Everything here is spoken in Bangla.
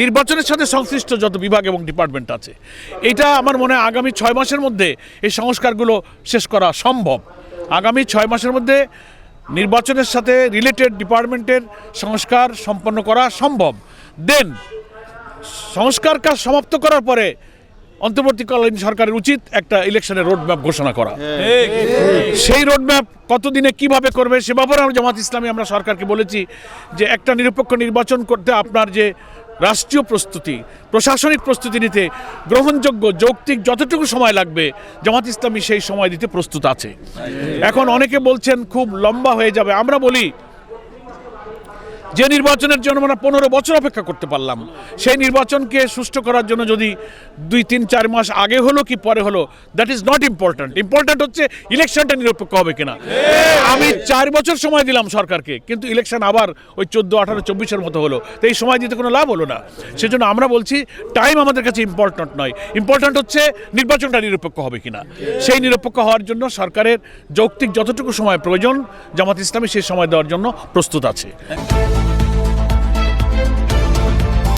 নির্বাচনের সাথে সংশ্লিষ্ট যত বিভাগ এবং ডিপার্টমেন্ট আছে এটা আমার মনে হয় আগামী ছয় মাসের মধ্যে এই সংস্কারগুলো শেষ করা সম্ভব। আগামী ছয় মাসের মধ্যে নির্বাচনের সাথে রিলেটেড ডিপার্টমেন্টের সংস্কার সম্পন্ন করা সম্ভব। দেন সংস্কার কাজ সমাপ্ত করার পরে অন্তর্বর্তীকালীন সরকারের উচিত একটা ইলেকশনের রোডম্যাপ ঘোষণা করা। সেই রোডম্যাপ কতদিনে কীভাবে করবে সে ব্যাপারে আমরা জামাত ইসলামী আমরা সরকারকে বলেছি যে একটা নিরপেক্ষ নির্বাচন করতে আপনার যে রাষ্ট্রীয় প্রস্তুতি, প্রশাসনিক প্রস্তুতি নিতে গ্রহণযোগ্য, যৌক্তিক যতটুকু সময় লাগবে, জামাত ইসলামী সেই সময় দিতে প্রস্তুত আছে। এখন অনেকে বলছেন খুব লম্বা হয়ে যাবে। আমরা বলি যে নির্বাচনের জন্য আমরা পনেরো বছর অপেক্ষা করতে পারলাম, সেই নির্বাচনকে সুষ্ঠু করার জন্য যদি দুই, তিন, চার মাস আগে হলো কি পরে হলো that is not important important হচ্ছে ইলেকশনটা নিরপেক্ষ হবে কিনা। আমি চার বছর সময় দিলাম সরকারকে, কিন্তু ইলেকশন আবার ওই চোদ্দ, আঠারো, চব্বিশের মতো হলো, তো এই সময় দিতে কোনো লাভ হলো না। সেজন্য আমরা বলছি টাইম আমাদের কাছে ইম্পর্ট্যান্ট নয়। ইম্পর্ট্যান্ট হচ্ছে নির্বাচনটা নিরপেক্ষ হবে কিনা। সেই নিরপেক্ষ হওয়ার জন্য সরকারের যৌক্তিক যতটুকু সময় প্রয়োজন, জামাত ইসলামী সেই সময় দেওয়ার জন্য প্রস্তুত আছে।